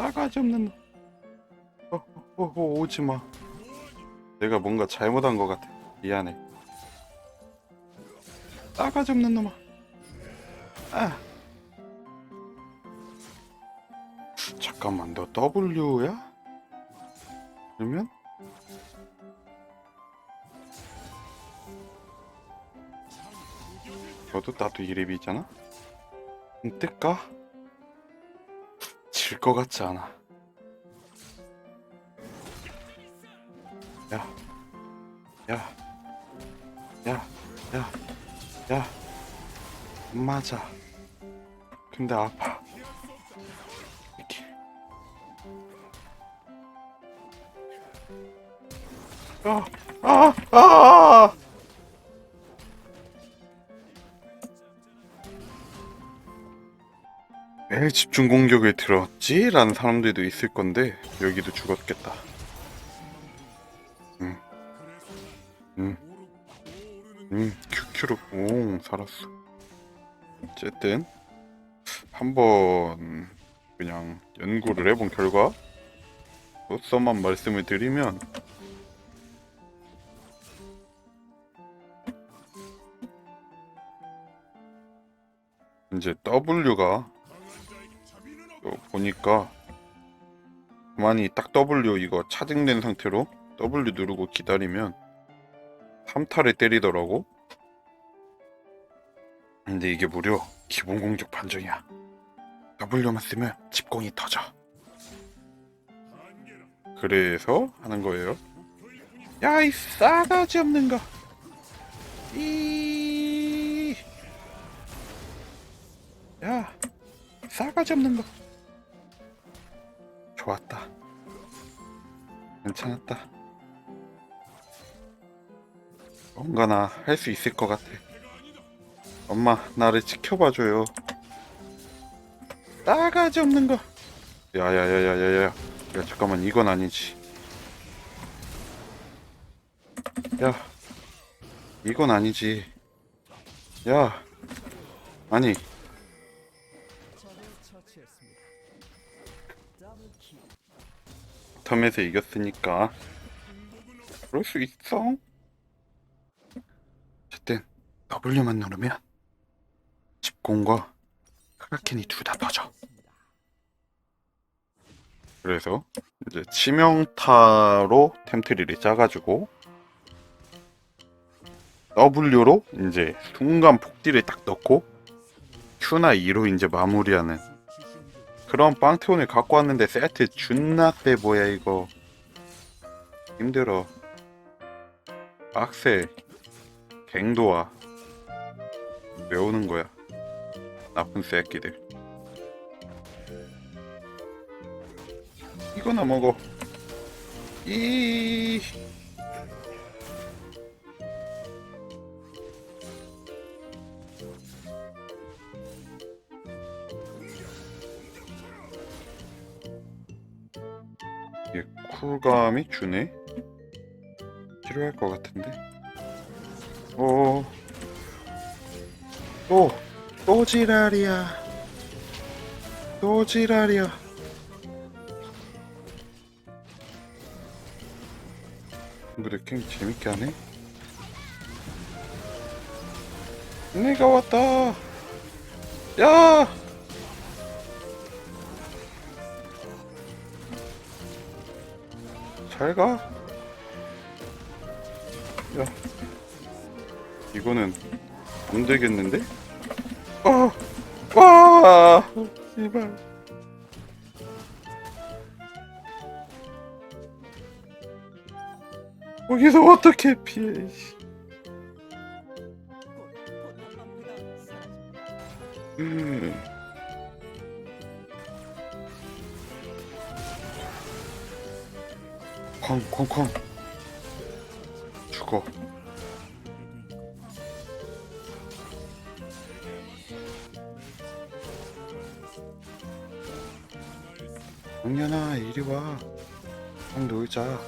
싸가지 없는 놈. 어, 어, 어, 오지 마. 내가 뭔가 잘못한 것 같아. 미안해. 싸가지 없는 놈아. 아. 잠깐만, 너 W야? 그러면? 너도 나도 이랩이잖아? 음, 뜰까? 질 것 같지 않아. 야, 야, 야, 야, 야, 안 맞아. 근데 아파. 이렇게. 아, 아, 아! 왜 집중 공격을 들었지? 라는 사람들도 있을 건데 여기도 죽었겠다. 응. 응. 응. 큐큐로 오 살았어. 어쨌든 한번 그냥 연구를 해본 결과 로서만 말씀을 드리면 이제 W가 또 보니까 가만히 딱 W 이거 차징된 상태로 W 누르고 기다리면 3타를 때리더라고. 근데 이게 무려 기본 공격 판정이야. W만 쓰면 집공이 터져. 그래서 하는 거예요. 야 이 싸가지 없는 거. 이... 야 싸가지 없는 거 좋았다. 괜찮았다. 뭔가 나 할 수 있을 것 같아. 엄마 나를 지켜봐줘요. 싸가지 없는 거. 야야야야야야. 야 잠깐만 이건 아니지. 야 이건 아니지. 야 아니 텀에서 이겼으니까. 그럴 수 있어. 어쨌든 W만 누르면 집공과 크라켄이 둘 다 터져. 그래서 이제 치명타로 템트리를 짜가지고 W로 이제 순간 폭딜을 딱 넣고 Q나 E로 이제 마무리하는 그런 빵테온을 갖고 왔는데 세트 존나 세 뭐야 이거? 힘들어. 빡세 갱도와 외우는 거야. 나쁜 새끼들. 이거나 먹어. 이 이게 쿨감이 주네 필요할 것 같은데 오 또, 또 지랄이야. 또 지랄이야. 그래, 게임 재밌게 하네? 내가 왔다! 야! 잘 가? 야. 이거는 안 되겠는데? 아, 와, 제발. 거기서 어떻게 피해? 쾅쾅쾅 죽어. 광년아 이리 와. 형 놀자.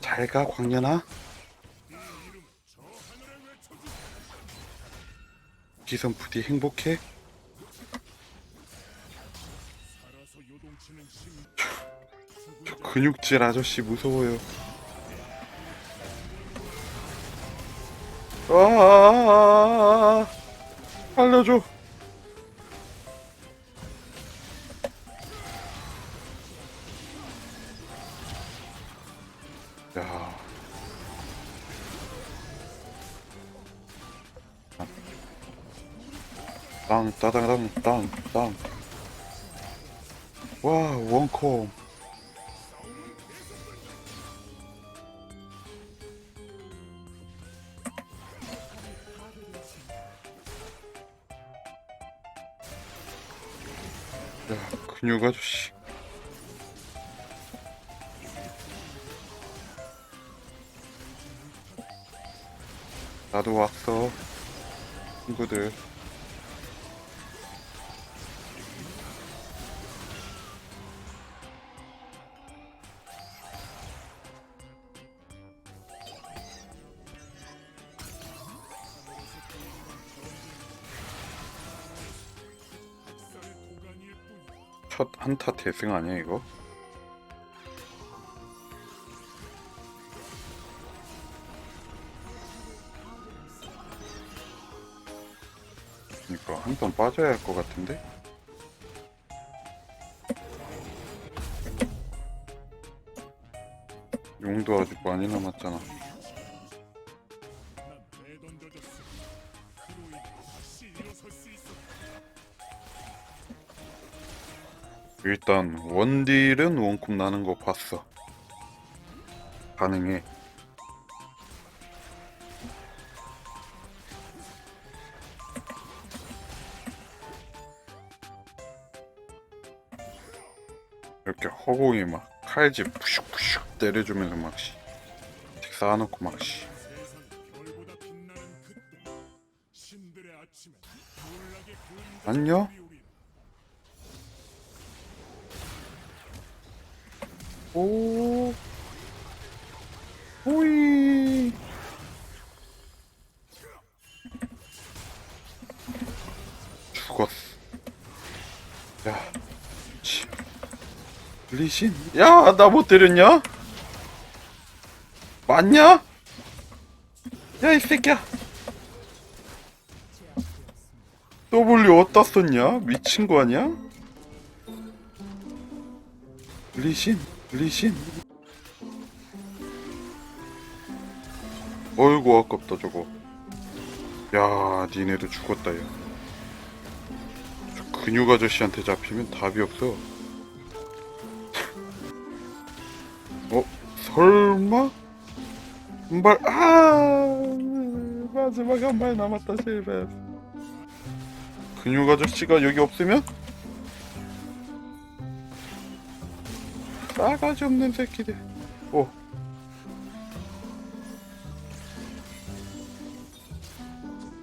잘가 광년아. 기선 부디 행복해. 근육질 아저씨 무서워요. 아, 알려줘. 야. 땅, 따당당, 땅, 땅. 와, 원콤. 근육 아저씨. 나도 왔어. 친구들. 첫 한타 대승 아니야 이거? 그러니까 한 번 빠져야 할 것 같은데? 용도 아직 많이 남았잖아. 일단 원딜은 원콤 나는 거 봤어. 가능해. 이렇게 허공에 막 칼집 푸슉푸슉 때려주면서 막 씨. 쌓아놓고 막 씨. 안녕? 오. 오이. 죽었어. 야. 치. 리신. 야, 나 못 때렸냐? 맞냐? 야, 이 새끼야. W 어디다 썼냐? 미친 거 아니야? 리신, 리신. 어이구 아깝다 저거. 야, 니네도 죽었다 야. 저 근육 아저씨한테 잡히면 답이 없어. 어, 설마? 한 발, 아, 마지막 한 발 남았다 실패. 근육 아저씨가 여기 없으면? 싸가지 없는 새끼들. 오.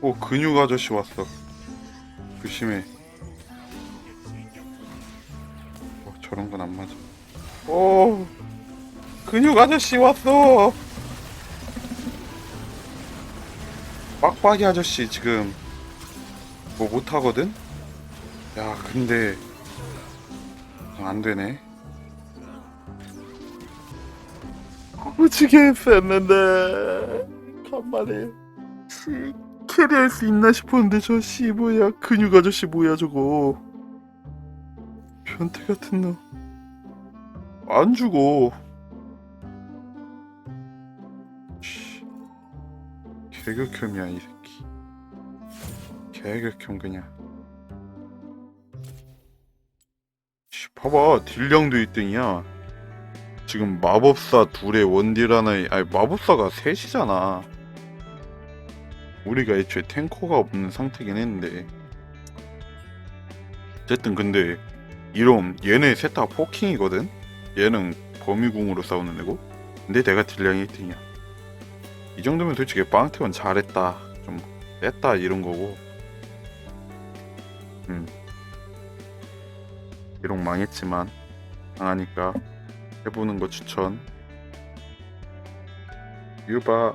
오, 근육 아저씨 왔어. 조심해. 어, 저런 건 안 맞아. 오, 근육 아저씨 왔어. 빡빡이 아저씨 지금 뭐 못하거든? 야, 근데 안 되네. 무지개 뺐는데. 간만에 씨 캐리할 수 있나 싶었는데 저 씨 뭐야. 근육 아저씨 뭐야 저거. 변태 같은 놈 안 죽어. 씨. 개극혐이야 이 새끼. 개극혐 그냥. 씨 봐봐. 딜량도 1등이야 지금 마법사 둘의 원딜 하나에 아니 마법사가 셋이잖아. 우리가 애초에 탱커가 없는 상태긴 했는데. 어쨌든 근데 이럼 얘네 셋 다 포킹이거든? 얘는 거미궁으로 싸우는 애고. 근데 내가 딜량이 1등이야. 이 정도면 솔직히 빵태원 잘했다. 좀 뺐다 이런 거고. 음. 비록 망했지만 망하니까 해보는 거 추천. 유바